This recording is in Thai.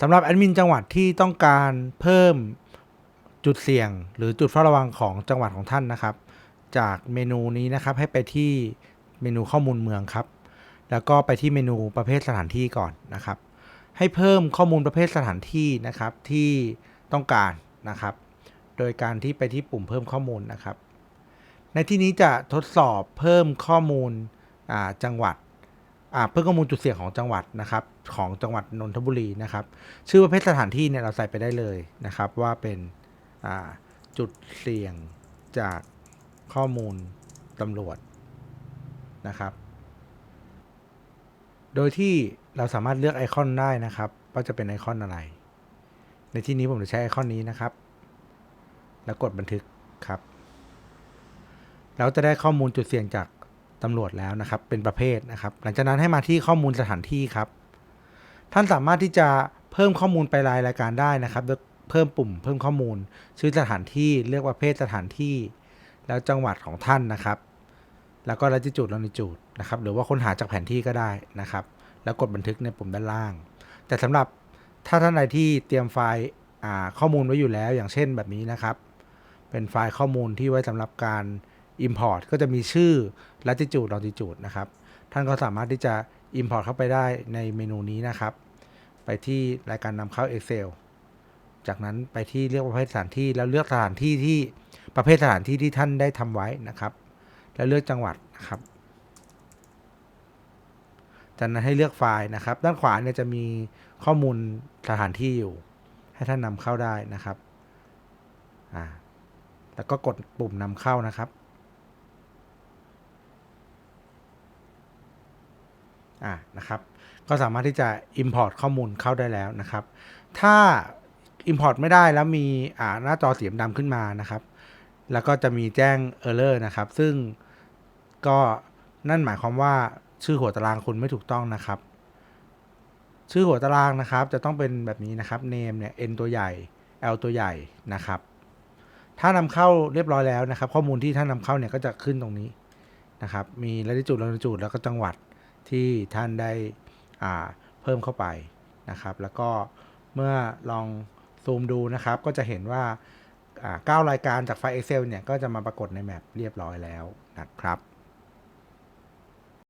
สำหรับแอดมินจังหวัดที่ต้องการเพิ่มจุดเสี่ยง หรือจุดเฝ้าระวังของจังหวัดของท่านนะครับ จากเมนูนี้นะครับให้ไปที่เมนูข้อมูลเมืองครับ แล้วก็ไปที่เมนูประเภทสถานที่ก่อนนะครับ ให้เพิ่มข้อมูลประเภทสถานที่นะครับที่ต้องการนะครับ โดยการที่ไปที่ปุ่มเพิ่มข้อมูลนะครับ ในที่นี้จะทดสอบเพิ่มข้อมูลจังหวัด เพิ่มข้อมูลจุดเสี่ยงของจังหวัดนะครับของจังหวัดนนทบุรีนะครับชื่อประเภทสถานที่เนี่ยเราใส่ไปได้เลยนะครับ ว่าเป็นจุดเสี่ยงจากข้อมูลตำรวจนะครับ โดยที่เราสามารถเลือกไอคอนได้นะครับว่าจะเป็นไอคอนอะไร ในที่นี้ผมจะใช้ไอคอนนี้นะครับ แล้วกดบันทึกครับแล้วจะได้ข้อมูลจุดเสี่ยงจาก ตำรวจแล้วนะครับ เป็นประเภทนะครับ หลังจากนั้นให้มาที่ข้อมูลสถานที่ครับ ท่านสามารถที่จะเพิ่มข้อมูลไปรายรายการได้นะครับโดยเพิ่มปุ่มเพิ่มข้อมูล ชื่อสถานที่เลือกประเภทสถานที่ แล้วจังหวัดของท่านนะครับ แล้วก็ latitude longitude นะครับ หรือว่าค้นหาจากแผนที่ก็ได้นะครับ แล้วกดบันทึกในปุ่มด้านล่าง แต่สำหรับถ้าท่านใดที่เตรียมไฟล์ข้อมูลไว้อยู่แล้ว อย่างเช่นแบบนี้นะครับ เป็นไฟล์ข้อมูลที่ไว้สำหรับการ Import ก็จะมีชื่อ latitude longitude นะครับ ท่านก็สามารถที่จะ Import เข้าไปได้ในเมนูนี้นะครับ ไปที่รายการนำเข้า Excel จากนั้นไปที่เลือกประเภทสถานที่แล้วเลือกสถานที่ที่ประเภทสถานที่ที่ท่านได้ทำไว้นะครับ แล้วเลือกจังหวัดนะครับจากนั้นให้เลือกไฟล์นะครับ ด้านขวาเนี่ยจะมีข้อมูลสถานที่อยู่ ให้ท่านนำเข้าได้นะครับอ่าแล้วก็กดปุ่มนำเข้านะครับ อ่านะครับก็สามารถที่จะ Import ข้อมูลเข้าได้แล้วนะครับ ถ้า Import ไม่ได้แล้วมีอ่าหน้าจอสีดำขึ้นมานะครับ แล้วก็จะมีแจ้ง Error นะครับ ซึ่งก็นั่นหมายความว่าชื่อหัวตารางคุณไม่ถูกต้องนะครับ ชื่อหัวตารางนะครับ จะต้องเป็นแบบนี้นะครับ name เนี่ย n ตัวใหญ่ l ตัวใหญ่นะครับ ถ้านำเข้าเรียบร้อยแล้วนะครับ ข้อมูลที่ท่านนำเข้าเนี่ยก็จะขึ้นตรงนี้นะครับ มี latitude longitude แล้วก็จังหวัด ที่ท่านได้เพิ่มเข้าไปนะครับ แล้วก็เมื่อลองซูมดูนะครับ ก็จะเห็นว่าอ่า9รายการจากไฟล์ Excel เนี่ย ก็จะมาปรากฏในแมปเรียบร้อยแล้วนะครับ